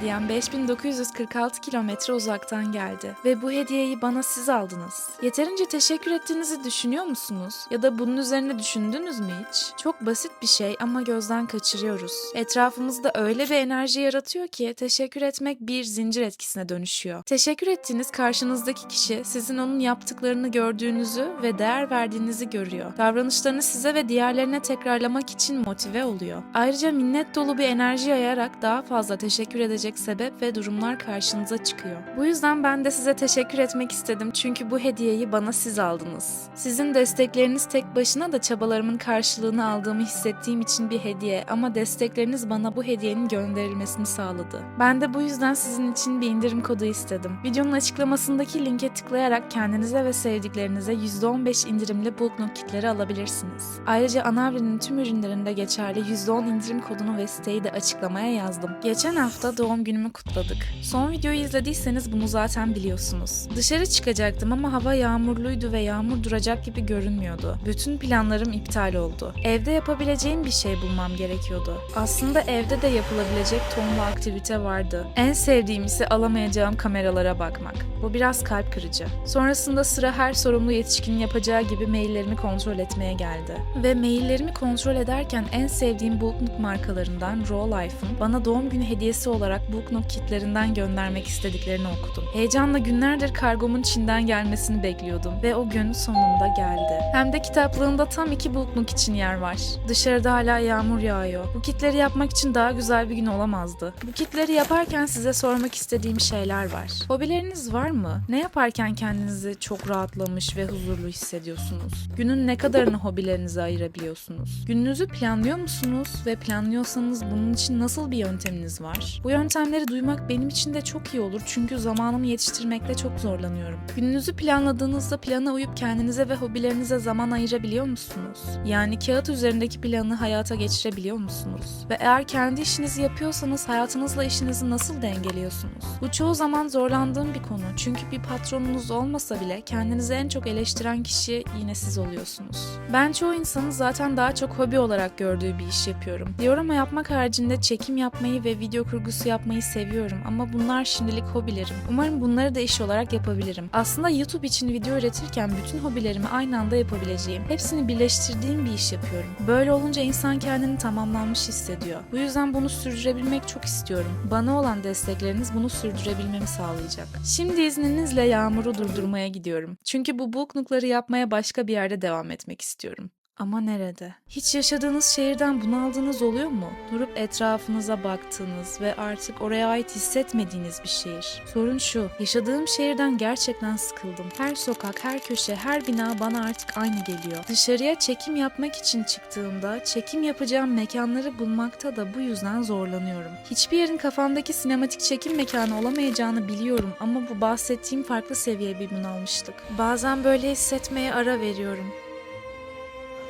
hediyem 5946 kilometre uzaktan geldi ve bu hediyeyi bana siz aldınız. Yeterince teşekkür ettiğinizi düşünüyor musunuz? Ya da bunun üzerine düşündünüz mü hiç? Çok basit bir şey ama gözden kaçırıyoruz. Etrafımızda öyle bir enerji yaratıyor ki teşekkür etmek bir zincir etkisine dönüşüyor. Teşekkür ettiğiniz karşınızdaki kişi sizin onun yaptıklarını gördüğünüzü ve değer verdiğinizi görüyor. Davranışlarını size ve diğerlerine tekrarlamak için motive oluyor. Ayrıca minnet dolu bir enerji yayarak daha fazla teşekkür edecek sebep ve durumlar karşınıza çıkıyor. Bu yüzden ben de size teşekkür etmek istedim çünkü bu hediyeyi bana siz aldınız. Sizin destekleriniz tek başına da çabalarımın karşılığını aldığımı hissettiğim için bir hediye ama destekleriniz bana bu hediyenin gönderilmesini sağladı. Ben de bu yüzden sizin için bir indirim kodu istedim. Videonun açıklamasındaki linke tıklayarak kendinize ve sevdiklerinize %15 indirimli Booknook kitleri alabilirsiniz. Ayrıca Anavri'nin tüm ürünlerinde geçerli %10 indirim kodunu ve siteyi de açıklamaya yazdım. Geçen hafta doğum günümü kutladık. Son videoyu izlediyseniz bunu zaten biliyorsunuz. Dışarı çıkacaktım ama hava yağmurluydu ve yağmur duracak gibi görünmüyordu. Bütün planlarım iptal oldu. Evde yapabileceğim bir şey bulmam gerekiyordu. Aslında evde de yapılabilecek tonla aktivite vardı. En sevdiğim ise alamayacağım kameralara bakmak. Bu biraz kalp kırıcı. Sonrasında sıra her sorumlu yetişkinin yapacağı gibi maillerimi kontrol etmeye geldi. Ve maillerimi kontrol ederken en sevdiğim Booknook markalarından Raw Life'ın bana doğum günü hediyesi olarak Booknook kitlerinden göndermek istediklerini okudum. Heyecanla günlerdir kargomun Çin'den gelmesini bekliyordum ve o gün sonunda geldi. Hem de kitaplığımda tam iki Booknook için yer var. Dışarıda hala yağmur yağıyor. Bu kitleri yapmak için daha güzel bir gün olamazdı. Bu kitleri yaparken size sormak istediğim şeyler var. Hobileriniz var mı? Ne yaparken kendinizi çok rahatlamış ve huzurlu hissediyorsunuz? Günün ne kadarını hobilerinize ayırabiliyorsunuz? Gününüzü planlıyor musunuz ve planlıyorsanız bunun için nasıl bir yönteminiz var? Bu yöntemleri duymak benim için de çok iyi olur çünkü zamanımı yetiştirmekte çok zorlanıyorum. Gününüzü planladığınızda plana uyup kendinize ve hobilerinize zaman ayırabiliyor musunuz? Yani kağıt üzerindeki planı hayata geçirebiliyor musunuz? Ve eğer kendi işinizi yapıyorsanız hayatınızla işinizi nasıl dengeliyorsunuz? Bu çoğu zaman zorlandığım bir konu. Çünkü bir patronunuz olmasa bile kendinizi en çok eleştiren kişi yine siz oluyorsunuz. Ben çoğu insanın zaten daha çok hobi olarak gördüğü bir iş yapıyorum. Diorama yapmak haricinde çekim yapmayı ve video kurgusu yapmayı seviyorum ama bunlar şimdilik hobilerim. Umarım bunları da iş olarak yapabilirim. Aslında YouTube için video üretirken bütün hobilerimi aynı anda yapabileceğim, hepsini birleştirdiğim bir iş yapıyorum. Böyle olunca insan kendini tamamlanmış hissediyor. Bu yüzden bunu sürdürebilmek çok istiyorum. Bana olan destekleriniz bunu sürdürebilmemi sağlayacak. Şimdi izninizle yağmuru durdurmaya gidiyorum. Çünkü bu booknookları yapmaya başka bir yerde devam etmek istiyorum. Ama nerede? Hiç yaşadığınız şehirden bunaldığınız oluyor mu? Durup etrafınıza baktığınız ve artık oraya ait hissetmediğiniz bir şehir. Sorun şu, yaşadığım şehirden gerçekten sıkıldım. Her sokak, her köşe, her bina bana artık aynı geliyor. Dışarıya çekim yapmak için çıktığımda çekim yapacağım mekanları bulmakta da bu yüzden zorlanıyorum. Hiçbir yerin kafamdaki sinematik çekim mekanı olamayacağını biliyorum ama bu bahsettiğim farklı seviye bir bunalmışlık. Bazen böyle hissetmeye ara veriyorum.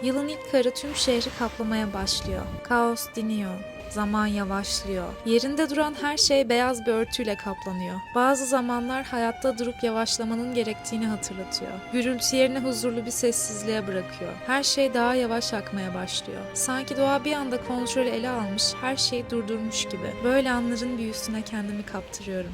Yılın ilk karı tüm şehri kaplamaya başlıyor. Kaos diniyor. Zaman yavaşlıyor. Yerinde duran her şey beyaz bir örtüyle kaplanıyor. Bazı zamanlar hayatta durup yavaşlamanın gerektiğini hatırlatıyor. Gürültü yerine huzurlu bir sessizliğe bırakıyor. Her şey daha yavaş akmaya başlıyor. Sanki doğa bir anda kontrolü ele almış, her şeyi durdurmuş gibi. Böyle anların büyüsüne kendimi kaptırıyorum.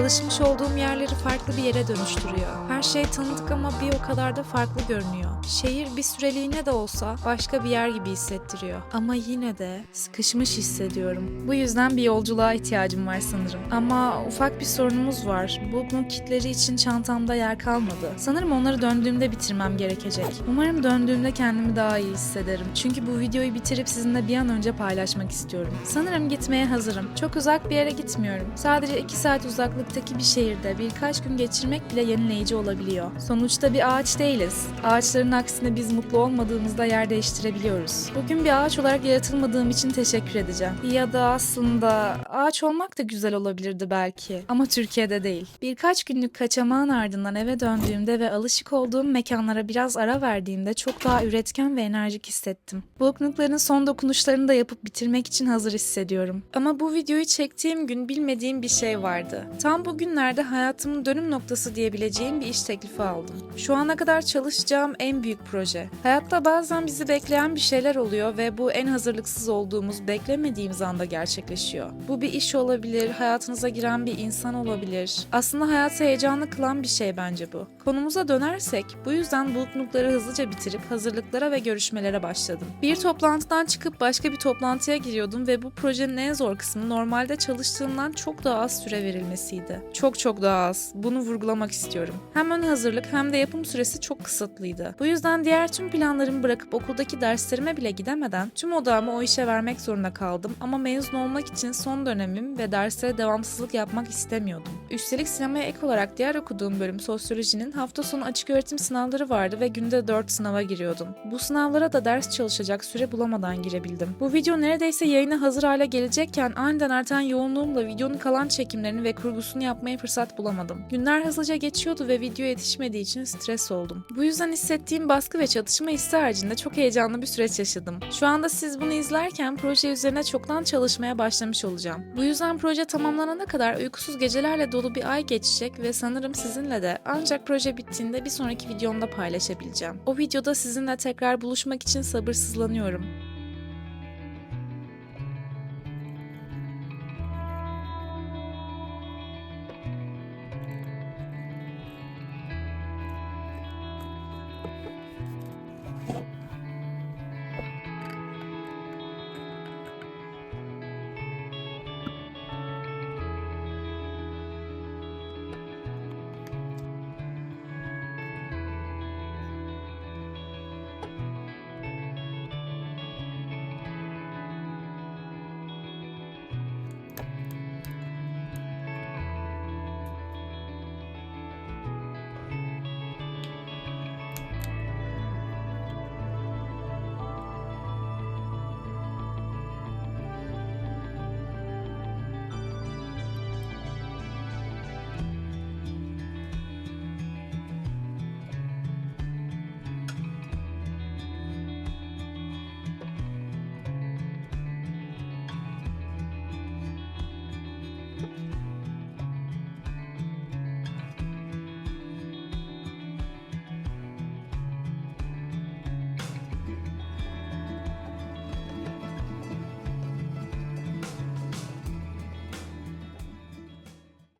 Alışmış olduğum yerleri farklı bir yere dönüştürüyor. Her şey tanıdık ama bir o kadar da farklı görünüyor. Şehir bir süreliğine de olsa başka bir yer gibi hissettiriyor. Ama yine de sıkışmış hissediyorum. Bu yüzden bir yolculuğa ihtiyacım var sanırım. Ama ufak bir sorunumuz var. Booknook kitleri için çantamda yer kalmadı. Sanırım onları döndüğümde bitirmem gerekecek. Umarım döndüğümde kendimi daha iyi hissederim. Çünkü bu videoyu bitirip sizinle bir an önce paylaşmak istiyorum. Sanırım gitmeye hazırım. Çok uzak bir yere gitmiyorum. Sadece 2 saat uzaklık uzaklıktaki bir şehirde birkaç gün geçirmek bile yenileyici olabiliyor. Sonuçta bir ağaç değiliz. Ağaçların aksine biz mutlu olmadığımızda yer değiştirebiliyoruz. Bugün bir ağaç olarak yaratılmadığım için teşekkür edeceğim. Ya da aslında ağaç olmak da güzel olabilirdi belki. Ama Türkiye'de değil. Birkaç günlük kaçamağın ardından eve döndüğümde ve alışık olduğum mekanlara biraz ara verdiğimde çok daha üretken ve enerjik hissettim. Buluknukların son dokunuşlarını da yapıp bitirmek için hazır hissediyorum. Ama bu videoyu çektiğim gün bilmediğim bir şey vardı. Tam bugünlerde hayatımın dönüm noktası diyebileceğim bir iş teklifi aldım. Şu ana kadar çalışacağım en büyük proje. Hayatta bazen bizi bekleyen bir şeyler oluyor ve bu en hazırlıksız olduğumuz, beklemediğimiz anda gerçekleşiyor. Bu bir iş olabilir, hayatınıza giren bir insan olabilir. Aslında hayatı heyecanlı kılan bir şey bence bu. Konumuza dönersek, bu yüzden bulutnukları hızlıca bitirip hazırlıklara ve görüşmelere başladım. Bir toplantıdan çıkıp başka bir toplantıya giriyordum ve bu projenin en zor kısmı normalde çalıştığımdan çok daha az süre verilmesiydi. Çok çok daha az. Bunu vurgulamak istiyorum. Hem ön hazırlık hem de yapım süresi çok kısıtlıydı. Bu yüzden diğer tüm planlarımı bırakıp okuldaki derslerime bile gidemeden tüm odağımı o işe vermek zorunda kaldım ama mezun olmak için son dönemim ve derslere devamsızlık yapmak istemiyordum. Üstelik sinemaya ek olarak diğer okuduğum bölüm sosyolojinin hafta sonu açık öğretim sınavları vardı ve günde 4 sınava giriyordum. Bu sınavlara da ders çalışacak süre bulamadan girebildim. Bu video neredeyse yayına hazır hale gelecekken aniden artan yoğunluğumla videonun kalan çekimlerini ve kurgusunu yapmaya fırsat bulamadım. Günler hızlıca geçiyordu ve video yetişmediği için stres oldum. Bu yüzden hissettiğim baskı ve çatışma hissi haricinde çok heyecanlı bir süreç yaşadım. Şu anda siz bunu izlerken proje üzerine çoktan çalışmaya başlamış olacağım. Bu yüzden proje tamamlanana kadar uykusuz gecelerle dolu bir ay geçecek ve sanırım sizinle de ancak proje bittiğinde bir sonraki videomda paylaşabileceğim. O videoda sizinle tekrar buluşmak için sabırsızlanıyorum.